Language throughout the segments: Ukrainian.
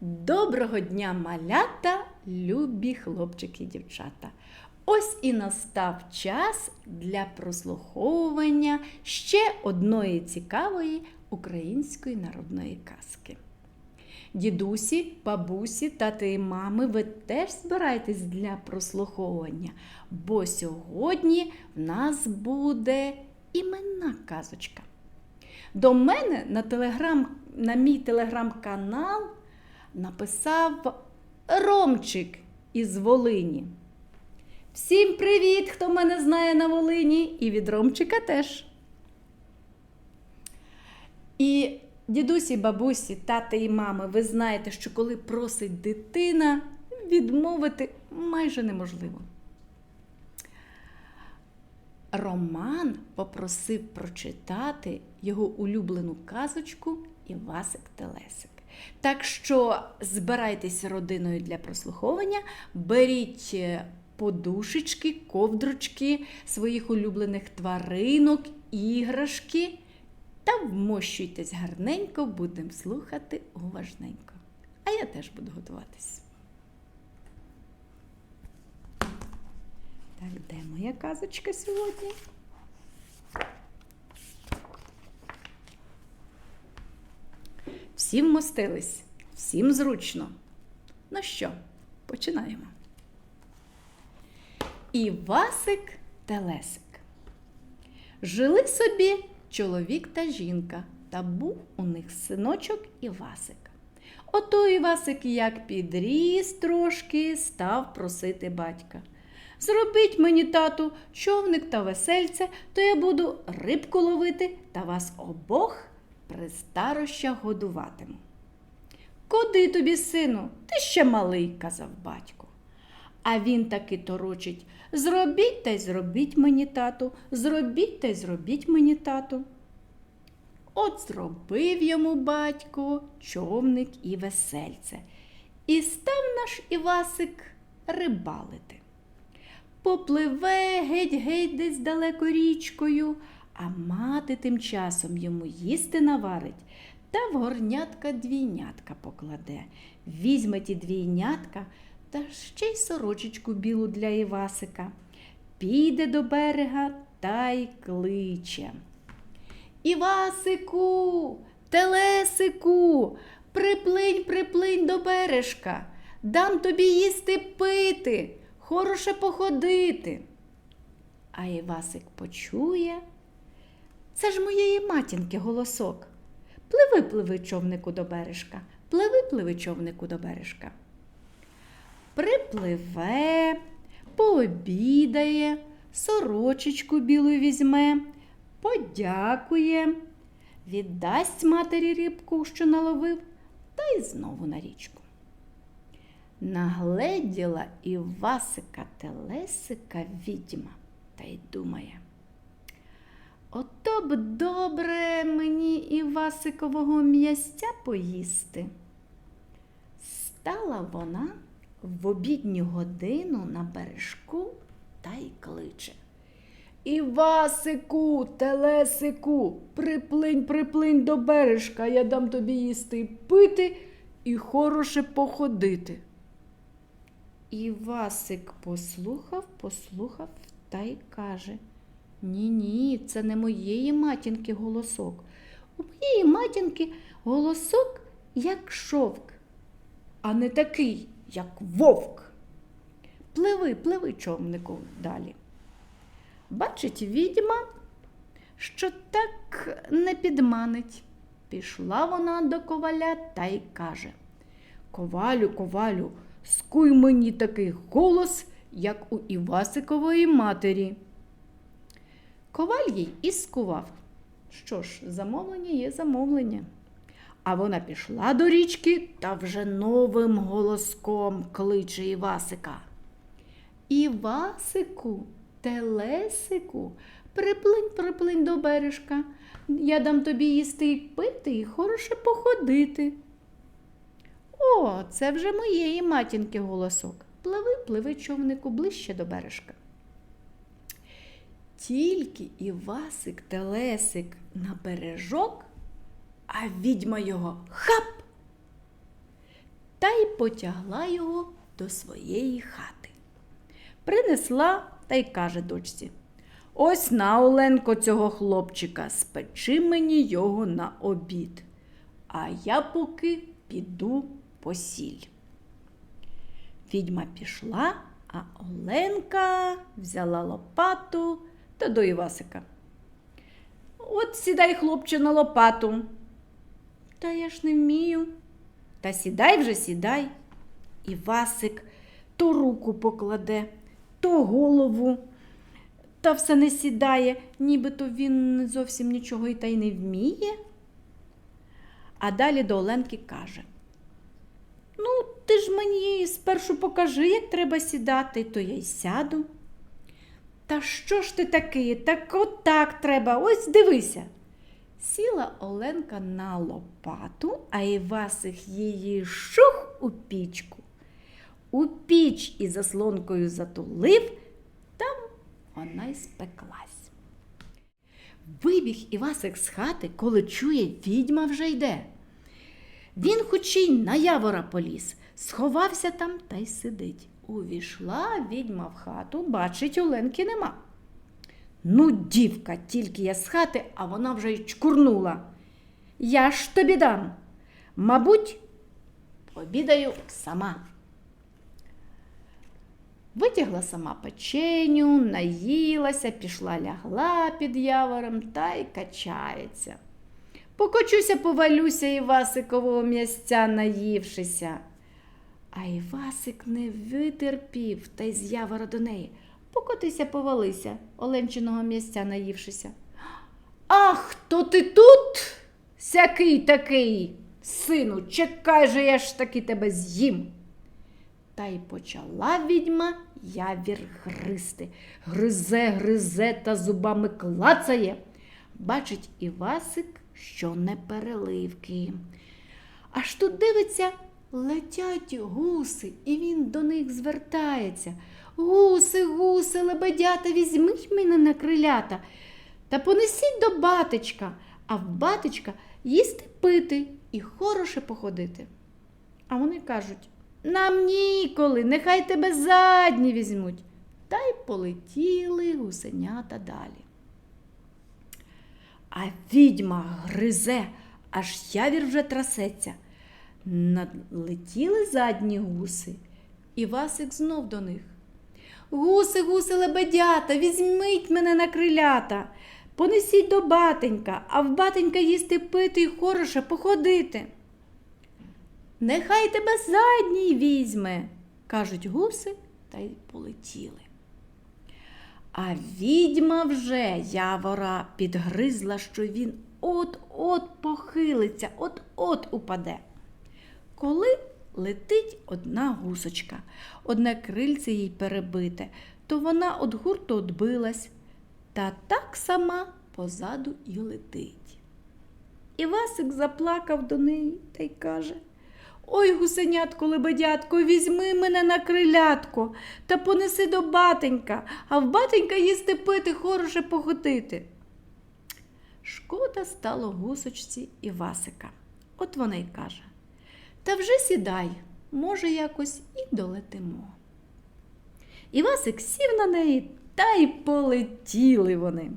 Доброго дня, малята, любі хлопчики і дівчата. Ось і настав час для прослуховування ще одної цікавої української народної казки. Дідусі, бабусі, тати і мами, ви теж збирайтесь для прослуховування, бо сьогодні в нас буде іменна казочка. До мене на, телеграм, на мій телеграм-канал написав Ромчик із Волині. Всім привіт, хто мене знає на Волині, і від Ромчика теж. І дідусі, бабусі, тати і мами, ви знаєте, що коли просить дитина, відмовити майже неможливо. Роман попросив прочитати його улюблену казочку Івасик Телесик. Так що збирайтесь родиною для прослуховування, беріть е, подушечки, ковдрочки своїх улюблених тваринок, іграшки та вмощуйтесь гарненько, будемо слухати уважненько. А я теж буду готуватись. Так, де моя казочка сьогодні? Всім вмостились, всім зручно. Ну що, починаємо. Івасик Телесик. Жили собі чоловік та жінка, та був у них синочок Івасик. Ото Івасик, як підріс трошки, став просити батька. Зробіть мені, тату, човник та весельце, то я буду рибку ловити та вас обох при старощах годуватиму. Куди тобі, сину? Ти ще малий, казав батько. А він таки торочить Зробіть та й зробіть мені, тату, зробіть та й зробіть мені, тату. От зробив йому батько човник і весельце, і став наш Івасик рибалити. Попливе геть-геть десь далеко річкою, а мати тим часом йому їсти наварить та в горнятка двійнятка покладе. Візьме ті двійнятка та ще й сорочечку білу для Івасика. Піде до берега та й кличе. Івасику, телесику, приплинь, приплинь до бережка, дам тобі їсти пити, хороше походити. А Івасик почує. Це ж моєї матінки голосок. Пливи, пливи, човнику до бережка, пливи, пливи, човнику до бережка. Припливе, пообідає, сорочечку білу візьме, подякує, віддасть матері рибку, що наловив, та й знову на річку. Нагледіла Івасика телесика відьма та й думає. Ото б добре мені Івасикового м'ястя поїсти. Стала вона в обідню годину на бережку та й кличе. Івасику, телесику, приплинь, приплинь до бережка, я дам тобі їсти пити і хороше походити. Івасик послухав, послухав та й каже Ні, ні, це не моєї матінки голосок. У моєї матінки голосок як шовк, а не такий, як вовк. Пливи, пливи, човнику далі. Бачить відьма, що так не підманить. Пішла вона до коваля та й каже Ковалю, ковалю, скуй мені такий голос, як у Івасикової матері. Коваль їй і скував. Що ж, замовлення є замовлення. А вона пішла до річки та вже новим голоском кличе Івасика. Івасику, телесику, приплинь, приплинь до бережка. Я дам тобі їсти і пити, і хороше походити. О, це вже моєї матінки голосок. Пливи, пливи, човнику, ближче до бережка. Тільки Івасик Телесик на бережок, а відьма його хап! Та й потягла його до своєї хати. Принесла та й каже дочці. Ось на Оленко цього хлопчика, спечи мені його на обід, а я поки піду по сіль. Відьма пішла, а Оленка взяла лопату та до Івасика. От сідай, хлопче, на лопату. Та я ж не вмію. Та сідай вже, сідай. Івасик то руку покладе, то голову, та все не сідає, нібито він зовсім нічого і та й не вміє. А далі до Оленки каже: Ну, ти ж мені спершу покажи, як треба сідати, то я й сяду. Та що ж ти такий? Так отак треба, ось дивися. Сіла Оленка на лопату, а Івасик її шух у пічку. У піч із заслонкою затулив, там вона й спеклась. Вибіг Івасик з хати, коли чує, відьма вже йде. Він хоч й на явора поліз, сховався там та й сидить. Увійшла відьма в хату, бачить, Оленки нема. Ну, дівка, тільки я з хати, а вона вже й чкурнула. Я ж тобі дам. Мабуть, обідаю сама. Витягла сама печеню, наїлася, пішла лягла під явором та й качається. Покочуся, повалюся Івасикового м'ясця, наївшися. А Івасик не витерпів та й з явора до неї. Покотися, повалися, Оленчиного м'ясця наївшися. Ах, то ти тут? Сякий такий, сину, чекай же я ж таки тебе з'їм. Та й почала відьма явір гризти. Гризе, гризе та зубами клацає. Бачить Івасик, що не переливки. Аж тут дивиться, летять гуси, і він до них звертається. Гуси, гуси, лебедята, візьміть мене на крилята та понесіть до батечка, а в батечка їсти пити і хороше походити. А вони кажуть нам ніколи, нехай тебе задні візьмуть. Та й полетіли гусенята далі. А відьма гризе, аж явір вже трасеться. Налетіли задні гуси, і Васик знов до них. Гуси, гуси, лебедята, візьміть мене на крилята, понесіть до батенька, а в батенька їсти пити і хороше походити. Нехай тебе задній візьме, кажуть гуси та й полетіли. А відьма вже явора підгризла, що він от-от похилиться, от-от упаде. Коли летить одна гусочка, одне крильце їй перебите, то вона від гурту відбилась, та так сама позаду і летить. Івасик заплакав до неї та й каже Ой, гусенятко, лебедятко, візьми мене на крилятко та понеси до батенька, а в батенька їсти пити, хороше походити. Шкода стало гусочці Івасика. От вона й каже Та вже сідай, може, якось і долетимо. Івасик сів на неї та й полетіли вони.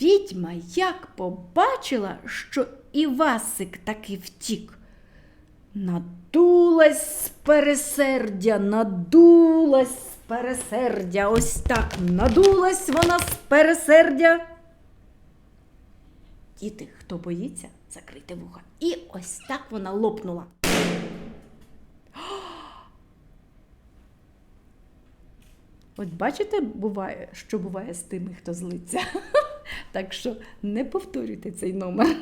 Відьма як побачила, що Івасик таки втік. Надулась з пересердя, надулась з пересердя, ось так надулась вона з пересердя. Діти, хто боїться, закрийте вуха. І ось так вона лопнула. От бачите, буває, що буває з тими, хто злиться. Так що не повторюйте цей номер.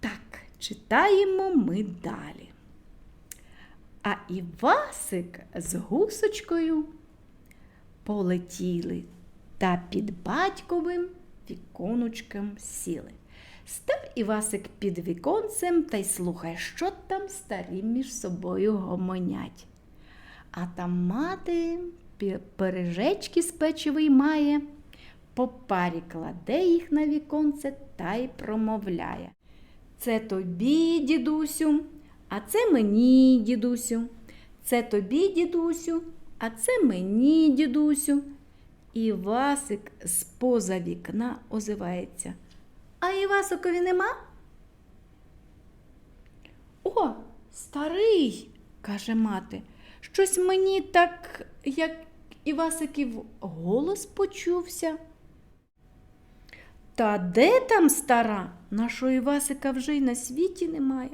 Так, читаємо ми далі. А Івасик з гусочкою полетіли та під батьковим віконечком сіли. Став Івасик під віконцем та й слухає, що там старі між собою гомонять. А там мати пиріжечки з печиви має, по парі кладе їх на віконце та й промовляє. Це тобі, дідусю, а це мені, дідусю. Це тобі, дідусю, а це мені, дідусю. І Васик з-поза вікна озивається. А Івасикові нема? О, старий, каже мати, щось мені так, як Івасиків голос почувся. Та де там стара? Нашого Івасика вже й на світі немає.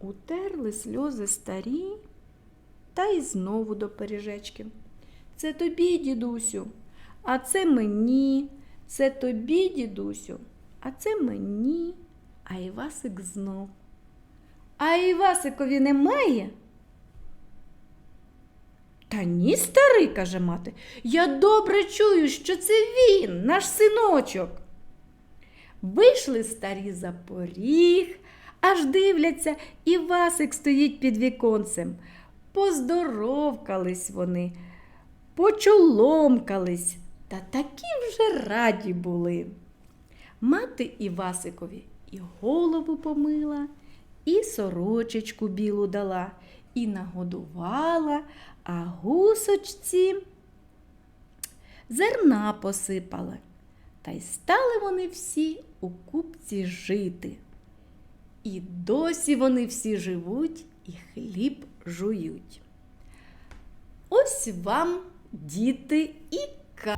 Утерли сльози старі та й знову до пиріжечків. Це тобі, дідусю, а це мені, це тобі, дідусю, а це мені, а Івасик знов. А Івасикові немає? Та ні, старий, каже мати, я добре чую, що це він, наш синочок. Вийшли старі за поріг, аж дивляться, і Васик стоїть під віконцем. Поздоровкались вони, почоломкались, та такі вже раді були. Мати Івасикові і голову помила, і сорочечку білу дала, і нагодувала, а гусочці зерна посипала. Та й стали вони всі у купці жити. І досі вони всі живуть і хліб жують. Ось вам, діти, і か。